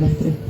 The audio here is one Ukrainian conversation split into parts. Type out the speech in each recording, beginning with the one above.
没事。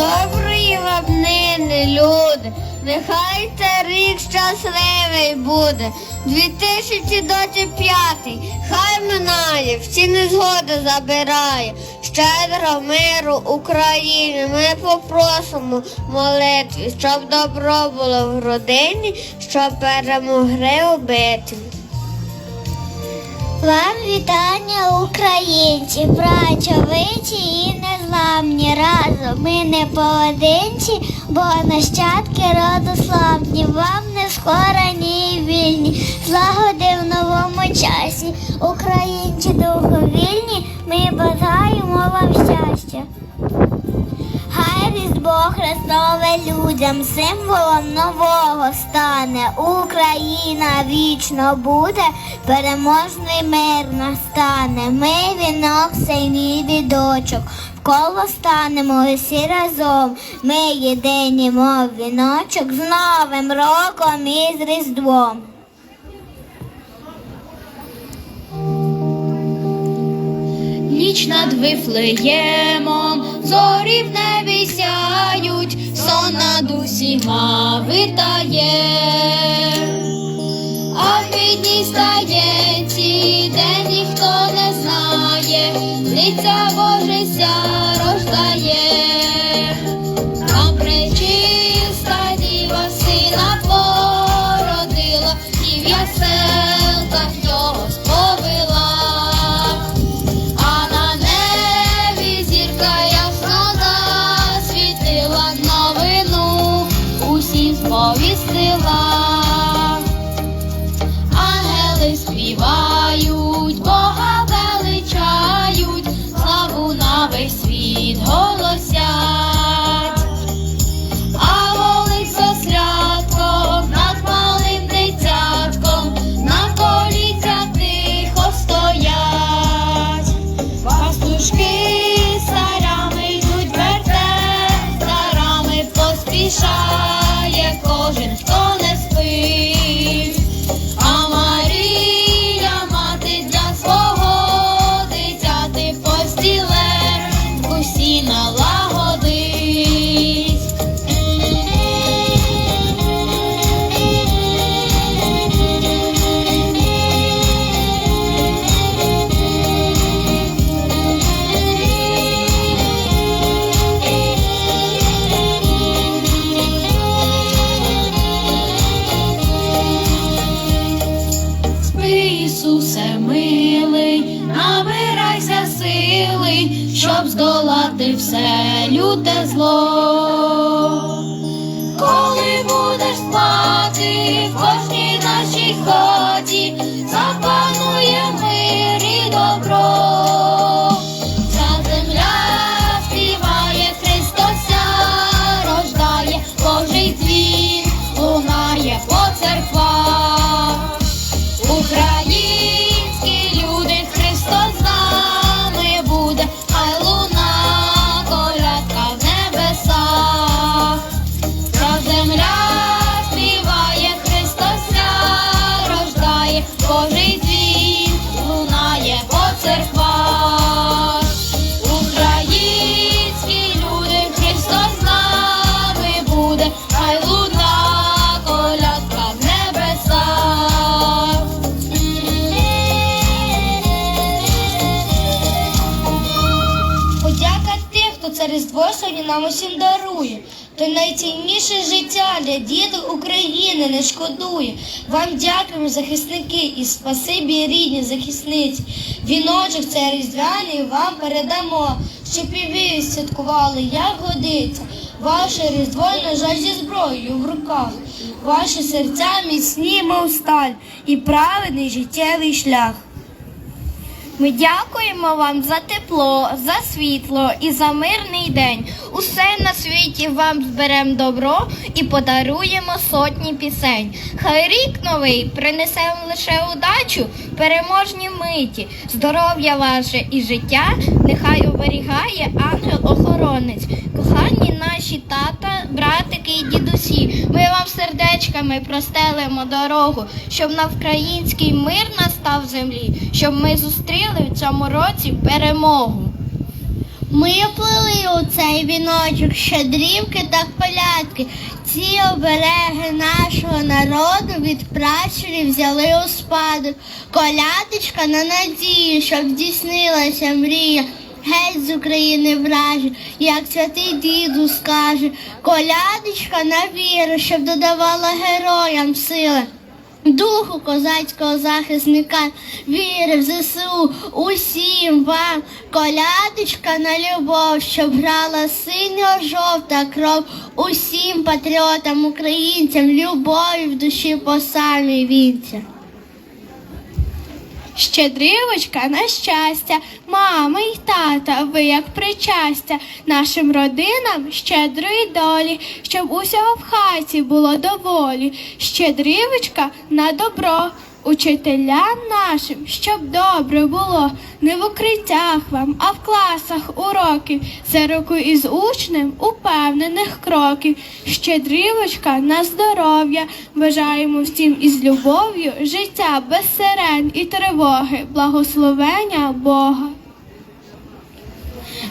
Доброї вам нині, люди, нехай цей рік щасливий буде. 2025 хай минає, всі незгоди забирає. Щедро миру Україні ми попросимо молитві, щоб добро було в родині, щоб перемогли убити. Вам вітання, українці, працьовиті і незламні. Разом ми не поодинці, бо нащадки роду славні. Вам не скорені і вільні, злагоди в новому часі. Українці духовільні, ми бажаємо вам щастя. Хай Різдво Христове людям символом нового стане. Україна вічно буде, переможний мир настане. Ми вінок синій відочок, вколо станемо всі разом. Ми єдині, мов віночок, з Новим роком і з Різдвом. Ніч над Вифлеємом, зорі в небі сяють, сон над усіма витає, а в бідній стаєнці, де ніхто не знає, лиця Божися рождає, все люте зло. Коли будеш спати в кожній нашій хаті, нам усім дарує. то найцінніше життя для діток України не шкодує. Вам дякуємо, захисники, і спасибі рідні захисниці. Віночок цей різдвяний вам передамо, щоб і ви святкували, як годиться. Ваше різдво, на жаль, зі зброєю в руках. Ваші серця міцні, мов сталь, і праведний життєвий шлях. Ми дякуємо вам за тепло, за світло і за мирний день. Усе на світі вам зберем добро і подаруємо сотні пісень. Хай рік новий принесе вам лише удачу, переможні миті, здоров'я ваше і життя, нехай оберігає ангел-охоронець. Кохані наші тата, братики і дідусі, ми вам сердечками простелимо дорогу, щоб на український мир настав землі, щоб ми зустріли в цьому році перемогу. Ми оплели у цей віночок щедрівки та колядки. Ці обереги нашого народу від пращурів взяли у спадок. Колядочка на надію, щоб здійснилася мрія. Геть з України вражі, як святий діду скаже. Колядочка на віру, щоб додавала героям сили. Духу козацького захисника, віри в ЗСУ, усім вам, колядочка на любов, щоб грала синьо-жовта кров, усім патріотам, українцям, любові в душі по самій вінця. Щедрівочка на щастя, мами й тата, ви як причастя. Нашим родинам щедрої долі, щоб усього в хаті було доволі. Щедрівочка на добро, учителям нашим, щоб добре було, не в укриттях вам, а в класах уроків, за руку із учнем упевнених кроків. Щедрівочка на здоров'я, бажаємо всім із любов'ю життя без сирен і тривоги, благословення Бога.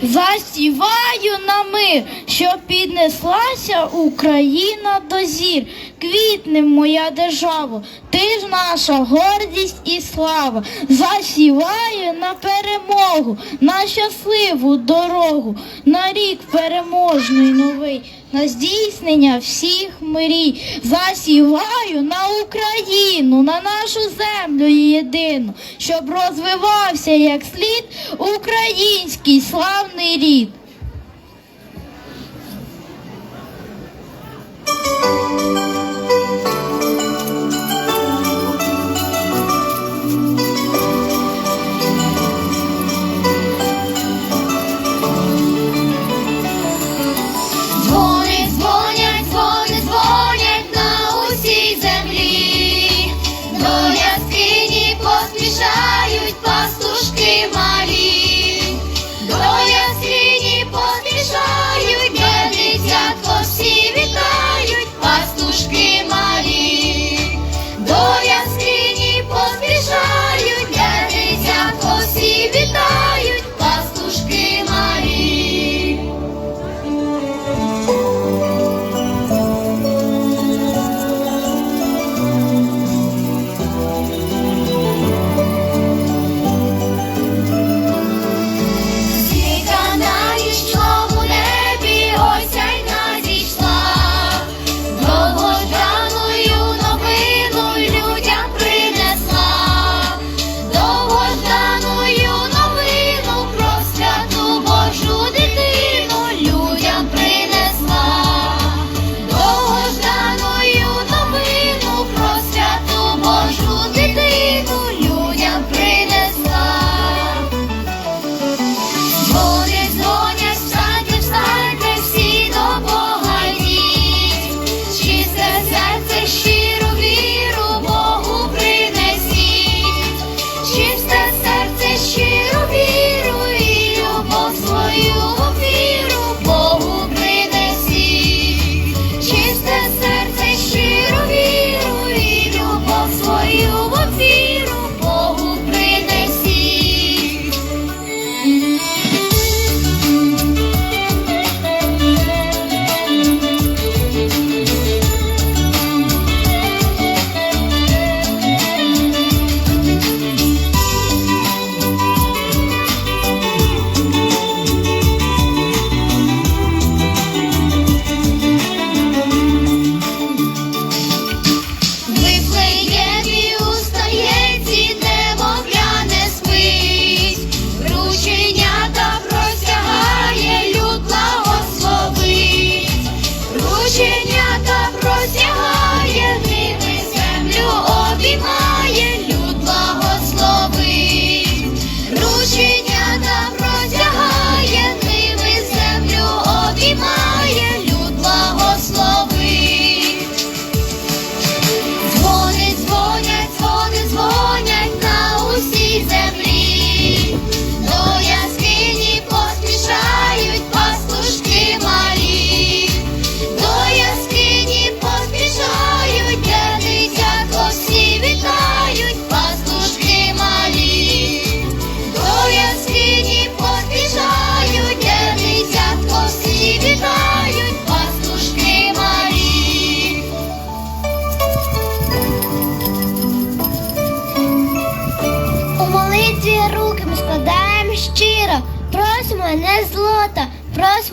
Засіваю на мир, що піднеслася Україна до зір. Квітне моя держава, ти ж наша гордість і слава. Засіваю на перемогу, на щасливу дорогу, на рік переможний новий, на здійснення всіх мрій. Засіваю на Україну, на нашу землю єдину, щоб розвивався як слід український славний рід.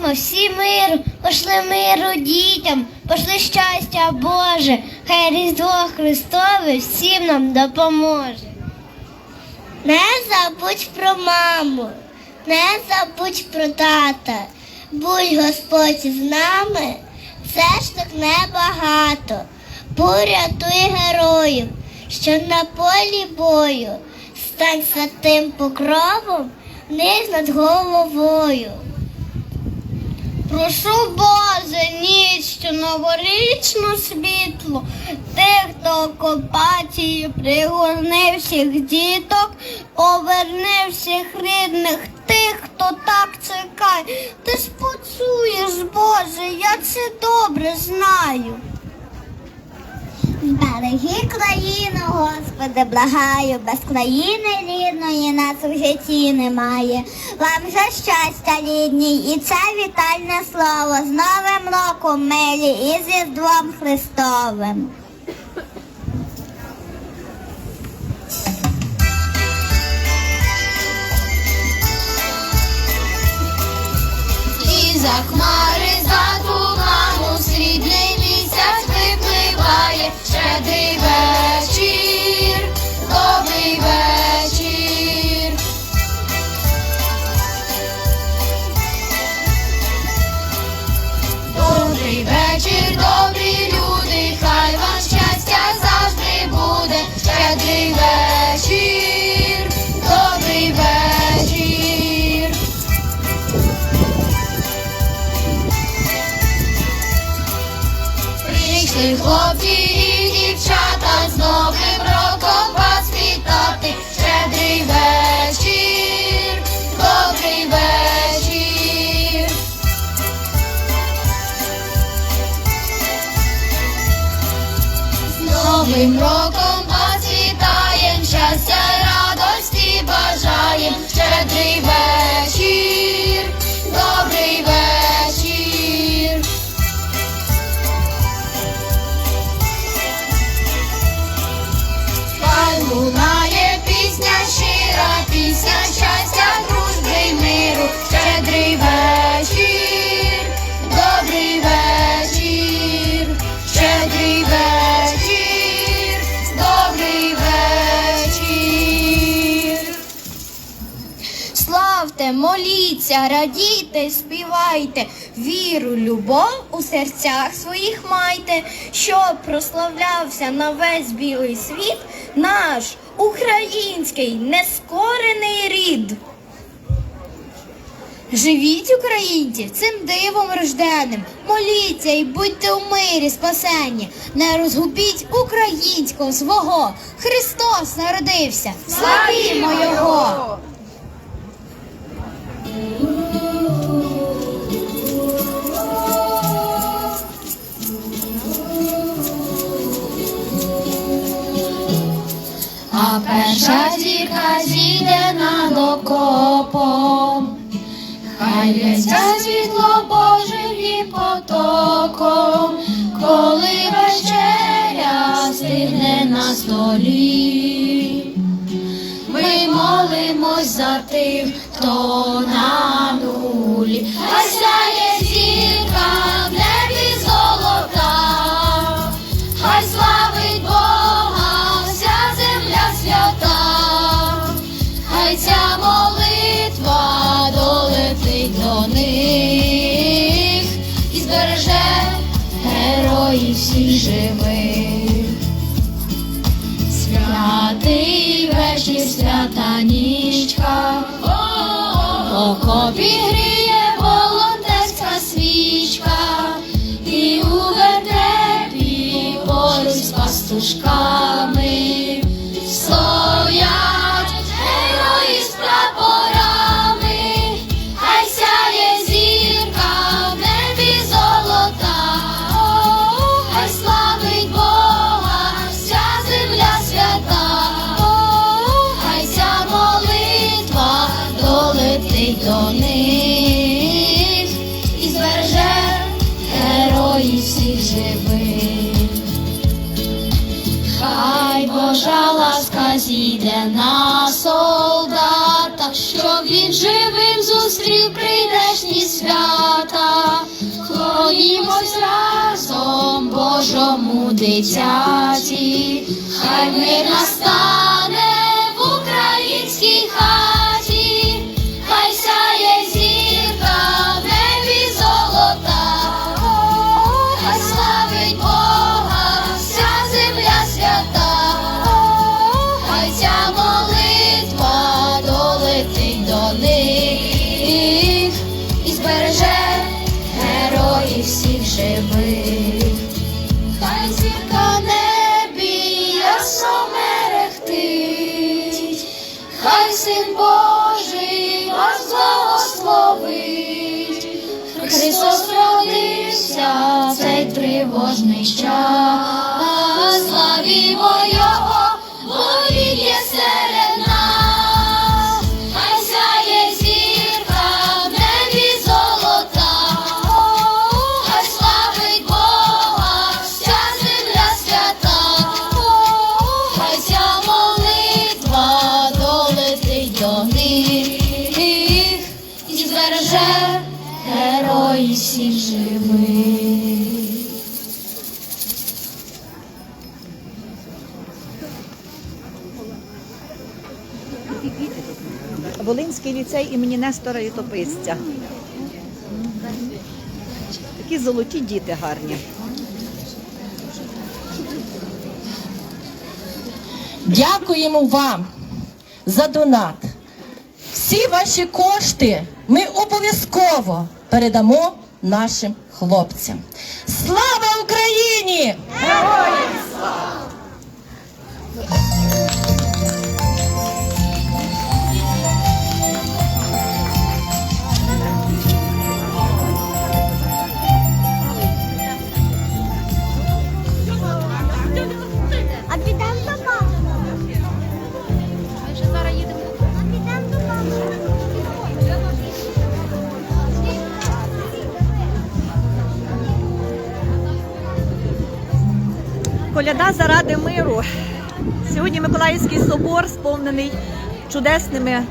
Просимо всі миру, пошли миру дітям, пошли щастя Боже, хай Різдво Христове всім нам допоможе. Не забудь про маму, не забудь про тата, будь Господь з нами, все ж так небагато. Порятуй героїв, що на полі бою, стань святим покровом, низ над головою. Прошу Боже, ніч, новорічну світло, тих, хто окупації пригорни всіх діток, поверни всіх рідних, тих, хто так чекає. Ти спочуєш, Боже, я це добре знаю. Береги країну, Господи, благаю, без країни рідної нас у житті немає. Вам же щастя, рідні, і це вітальне слово з Новим роком милі і з Різдвом Христовим. І за хмари, за туману, місяць випливає, щедрий вечір, добрий вечір. Добрий вечір, добрі люди, хай вам щастя завжди буде. Щедрий вечір, хлопці і дівчата з новим роком моліться, радійте, співайте, віру, любов у серцях своїх майте, щоб прославлявся на весь білий світ наш український нескорений рід. Живіть, українці, цим дивом рожденим, моліться і будьте у мирі спасенні, не розгубіть українського свого. Христос народився, славімо Його! Перша зірка зійде над окопом, хай лється світло Божим потоком, коли вечеря стигне на столі. Ми молимось за тих, хто на нулі, хай сяє зірка be героїв всіх живих. Хай Божа ласка зійде на солдата, щоб він живим зустрів прийдешні свята. Клонімось разом Божому дитяті, хай мир настане тривожний Ліцей імені Нестора Літописця. Такі золоті діти гарні. Дякуємо вам за донат. Всі ваші кошти ми обов'язково передамо нашим хлопцям. Слава Україні! А Коляда заради миру. Сьогодні Миколаївський собор сповнений чудесними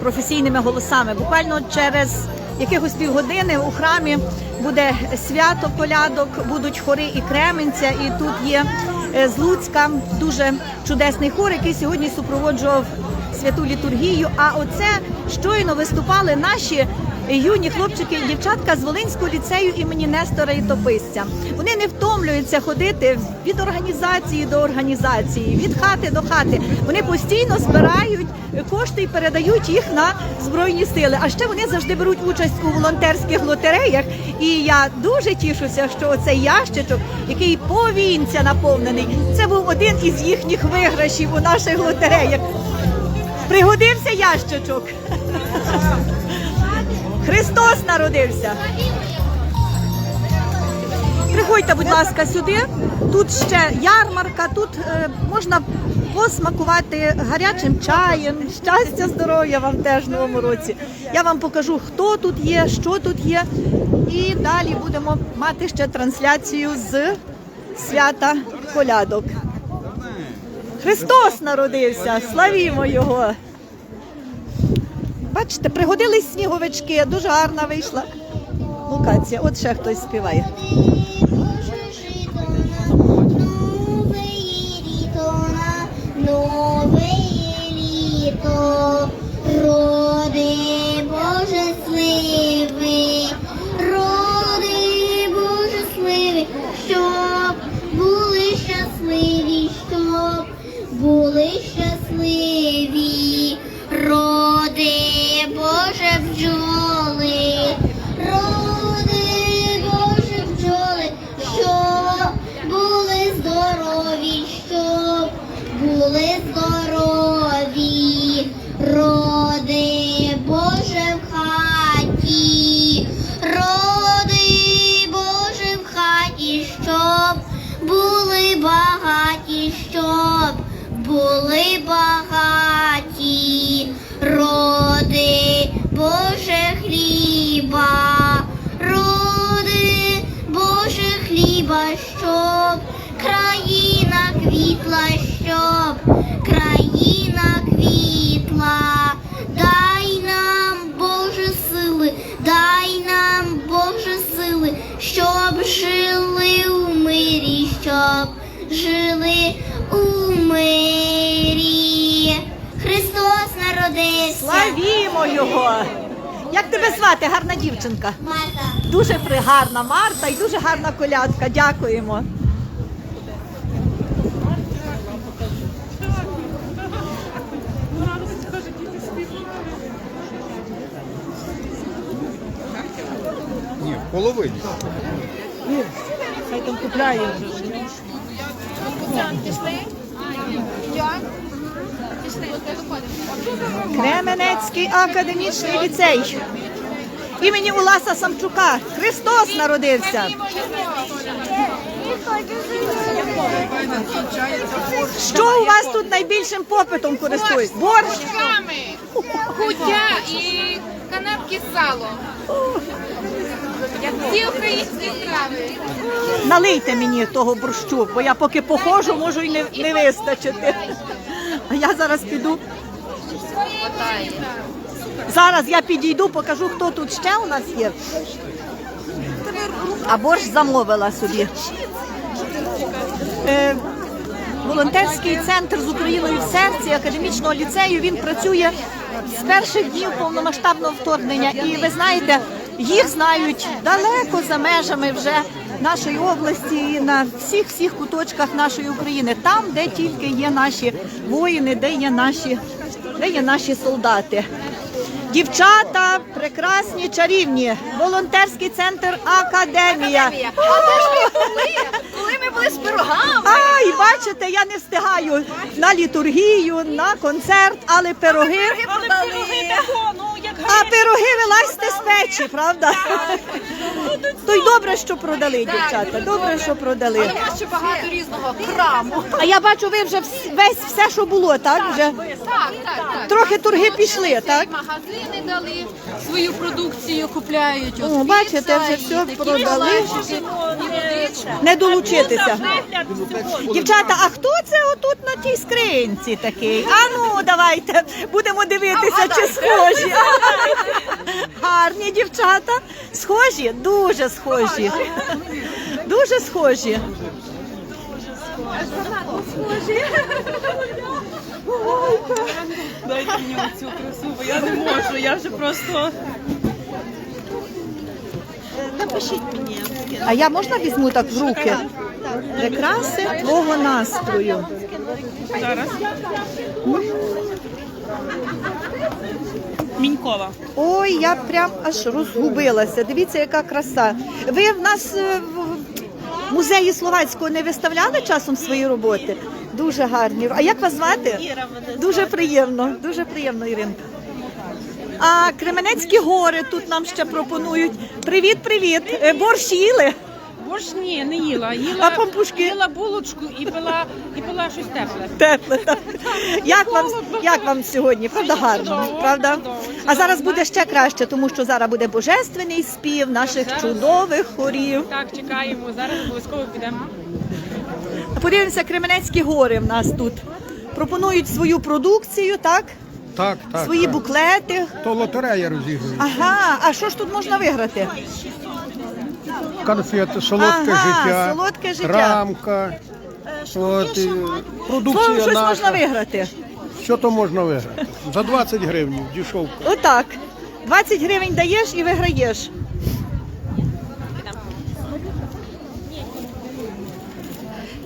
професійними голосами. Буквально через якихось півгодини у храмі буде свято колядок, будуть хори і Кременця, і тут є е, з Луцька дуже чудесний хор, який сьогодні супроводжував святу літургію. А оце щойно виступали наші юні хлопчики і дівчатка з Волинського ліцею імені Нестора Літописця. Вони не втомлюються ходити від організації до організації, від хати до хати. Вони постійно збирають кошти і передають їх на збройні сили. А ще вони завжди беруть участь у волонтерських лотереях. І я дуже тішуся, що оцей ящичок, який повінця наповнений, це був один із їхніх виграшів у наших лотереях. Пригодився ящичок. Христос народився. Приходьте, будь ласка, сюди. Тут ще ярмарка, тут е, можна посмакувати гарячим чаєм. Щастя, здоров'я вам теж в новому році. Я вам покажу, хто тут є, що тут є. І далі будемо мати ще трансляцію з свята колядок. Христос народився, славімо Його! Бачите, пригодились сніговички, дуже гарна вийшла локація. От ще хтось співає. Його! Як тебе звати, гарна дівчинка? Марта. Дуже пригарна Марта і дуже гарна колядка. Дякуємо. Ні, в половині. Хай там купляє. Кременецький академічний ліцей. Імені Уласа Самчука. Христос народився. Що у вас тут найбільшим попитом користується? Борщ? Куття і канапки з салом. Всі українські страви. Налийте мені того борщу, бо я поки походжу, можу і не, не вистачити. А я зараз піду. Зараз я підійду, покажу, хто тут ще у нас є. А борщ замовила собі. Е, волонтерський центр з Україною в серці академічного ліцею. Він працює з перших днів повномасштабного вторгнення. І ви знаєте, їх знають далеко за межами вже нашої області і на всіх всіх куточках нашої України, там, де тільки є наші воїни, де є наші, де є наші солдати. Дівчата прекрасні, чарівні. Волонтерський центр Академія. Коли ми були з пирогами, Ай, бачите, я не встигаю на літургію, на концерт, але пироги. але пироги ну як А пироги вилазьте з печі, правда? То й добре, що продали, дівчата. Добре, що продали. Нас ще багато різного краму. А я бачу, ви вже вс- весь все, що було, так? Вже Так, так, так. трохи торги пішли, так? Магазини дали свою продукцію, купляють. От О, бачите, піца, вже і все такі продали. і. Не долучитися. Дівчата, а хто це отут на тій скринці такий? А ну, давайте будемо дивитися, чи схожі. Гарні дівчата. Схожі? Дуже схожі. Дуже схожі. Схожі. Дайте мені оцю красу, бо я не можу, я вже просто. Напишіть мені. А я можна візьму так в руки? Прикраси твого настрою. Зараз. Мінькова. Ой, я прям аж розгубилася. Дивіться, яка краса. Ви в нас е, в музеї Словацького не виставляли часом свої роботи? Дуже гарні. А як вас звати? Іра мене Дуже приємно, дуже приємно, Іринка. А Кременецькі гори тут нам ще пропонують. Привіт, привіт. Е, Борщ їли? Борщ ні, не їла. Їла, А пампушки? їла булочку і пила, і пила щось тепле. Тепле. так. Як вам, як вам сьогодні? Правда, гарно? Чудово, Правда? чудово, А зараз буде ще краще, тому що зараз буде божественний спів наших чудових хорів. Так, чекаємо. Зараз обов'язково підемо. Подивимося, Кременецькі гори в нас тут. Пропонують свою продукцію, так? Так, так. Свої так. буклети. То лотерея розігрує. Ага, а що ж тут можна виграти? Конфети, солодке Ага, життя, солодке життя. рамка. От, і продукція щось наша. можна виграти? Що то можна виграти? За 20 гривень, дешевка. Отак. 20 гривень даєш і виграєш.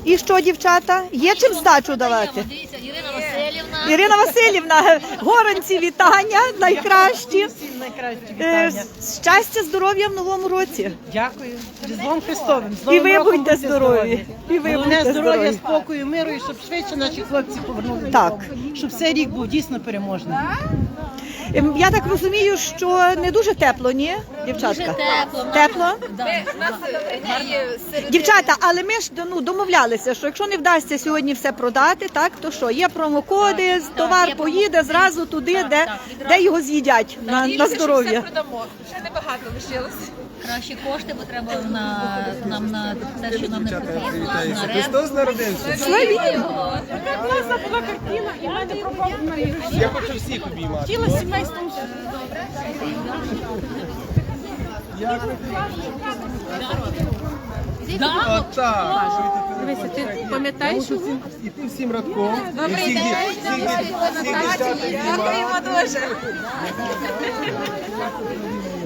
І що, дівчата? Є чим здачу давати? Дивіться, Ірина Васильівна. Ірина Васильівна, горонці вітання, найкращі. найкращі Е, вітання. Щастя, здоров'я в новому році. Дякую. Різдвом Христовим. З І Новим ви роком будьте здорові. І ви Головне будьте здоров'я, здорові. спокою, миру і щоб швидше наші хлопці повернулися. Так. Щоб цей рік був дійсно переможний. Ем, Я так розумію, що не дуже тепло, ні, дівчатка? Дуже тепло. Тепло? Дівчата, але ми ж ну, домовлялися, що якщо не вдасться сьогодні все продати, так то що є промокоди, товар поїде зразу туди, де, де його з'їдять на, на здоров'я. продамо. Ще небагато лишилось. Кращі кошти, бо треба на нам на те, що нам не потрібно. На реп. Христос народився. Класна була картина, і в мене пропав Марія. Я хочу всіх обіймати. Тіло сімейством. Отак. Дивися, ти пам'ятаєш його? І ти всім радком. І всіх дів- всіх дів- всіх дівчат обіймати. дуже.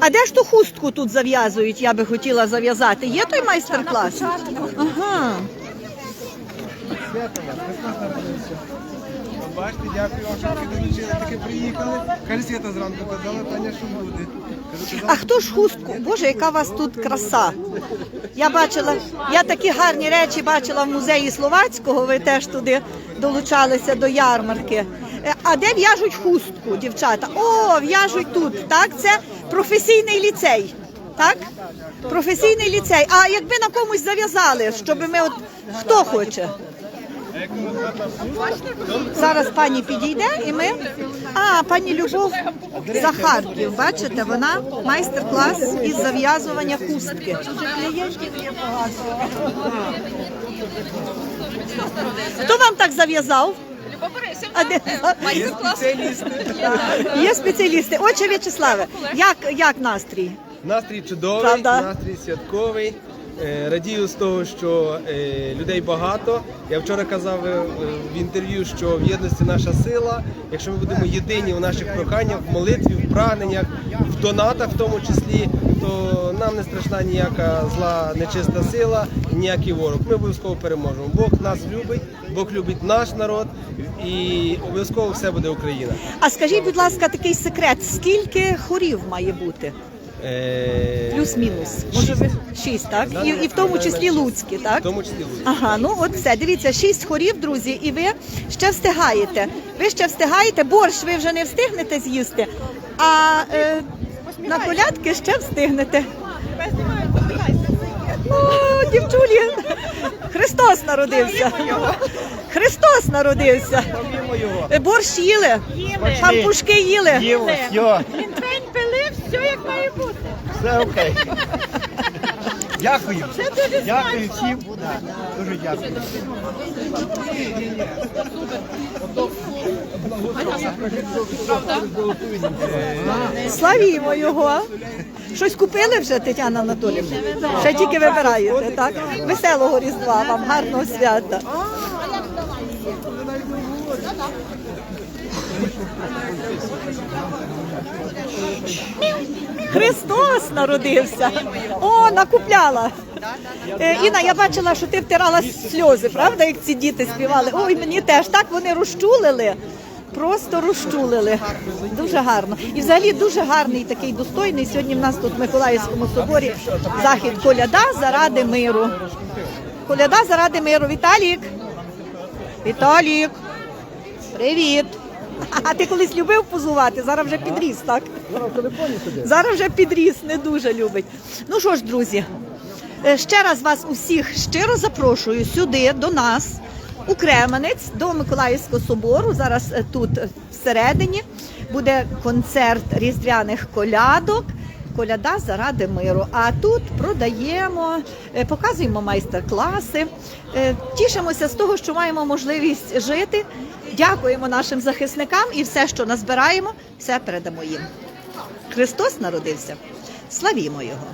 А де ж ту хустку тут зав'язують? Я би хотіла зав'язати. Є той майстер-клас? Ага. Бачите, дякую вам, що таки долучили, таки приїхали. Каже, Свята зранку казала, Таня, що буде. А хто ж хустку? Боже, яка у вас тут краса. Я бачила, я такі гарні речі бачила в музеї Словацького, ви теж туди долучалися до ярмарки. Е, А де в'яжуть хустку, дівчата? О, в'яжуть тут. Так, це професійний ліцей. Так? Професійний ліцей. А якби на комусь зав'язали, щоб ми от хто хоче? Зараз пані підійде і ми. А, пані Любов Захарків, бачите, вона майстер-клас із зав'язування хустки. Хто вам так зав'язав? Любов Борисівна. Де? Є спеціалісти. Є спеціалісти. Отче В'ячеславе, як, як настрій? Настрій чудовий, Правда? настрій святковий. Е, Радію з того, що е, людей багато. Я вчора казав е, в інтерв'ю, що в єдності наша сила. Якщо ми будемо єдині в наших проханнях, в молитві, в прагненнях, в донатах, в тому числі, то нам не страшна ніяка зла нечиста сила, ніякий ворог. Ми обов'язково переможемо. Бог нас любить, Бог любить наш народ, і обов'язково все буде Україна. А скажіть, будь ласка, такий секрет: скільки хорів має бути? Е, Плюс-мінус. Може ви шість, так? І, і в тому числі Луцькі, так? В тому числі Луцькі. Ага, ну от все. Дивіться, шість хорів, друзі, і ви ще встигаєте. Ви ще встигаєте, борщ ви вже не встигнете з'їсти, а е, на колядки ще встигнете. О, дівчулі! Христос народився! Христос народився! Борщ їли, пампушки їли. День пили, все як має бути. Все окей. Дякую. Дякую всім. Дуже дякую. Славімо його. Щось купили вже, Тетяна Анатоліївна? Ще тільки вибираєте, так? Веселого Різдва вам, гарного свята. Христос народився. О, накупляла. Е, Інна, я бачила, що ти втирала сльози, правда, як ці діти співали. Ой, мені теж так вони розчулили. Просто розчулили. Дуже гарно. І взагалі дуже гарний такий достойний. Сьогодні в нас тут в Миколаївському соборі захід коляда заради миру. Коляда заради миру. Віталік. Віталік. Привіт. А ти колись любив позувати? Зараз вже підріс, так? Зараз вже підріс, не дуже любить. Ну що ж, друзі, е, ще раз вас усіх щиро запрошую сюди, до нас, у Кременець, до Миколаївського собору. Зараз е, тут е, всередині буде концерт різдвяних колядок. Коляда заради миру. А тут продаємо, показуємо майстер-класи, тішимося з того, що маємо можливість жити. Дякуємо нашим захисникам і все, що назбираємо, все передамо їм. Христос народився. Славімо Його!